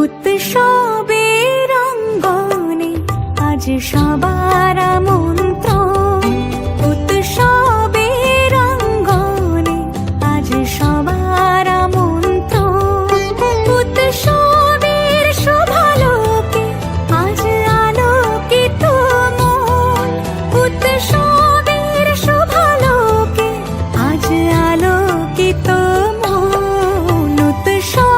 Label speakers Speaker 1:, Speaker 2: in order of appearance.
Speaker 1: উৎসবের আজ সবার মন্ত্র উৎসবের আজ সবার মন্ত্র উৎসবের শোভালোকে আজ আলোকিত মন। উৎসবের শোভালোকে আজ আলোকিত মন। উৎসব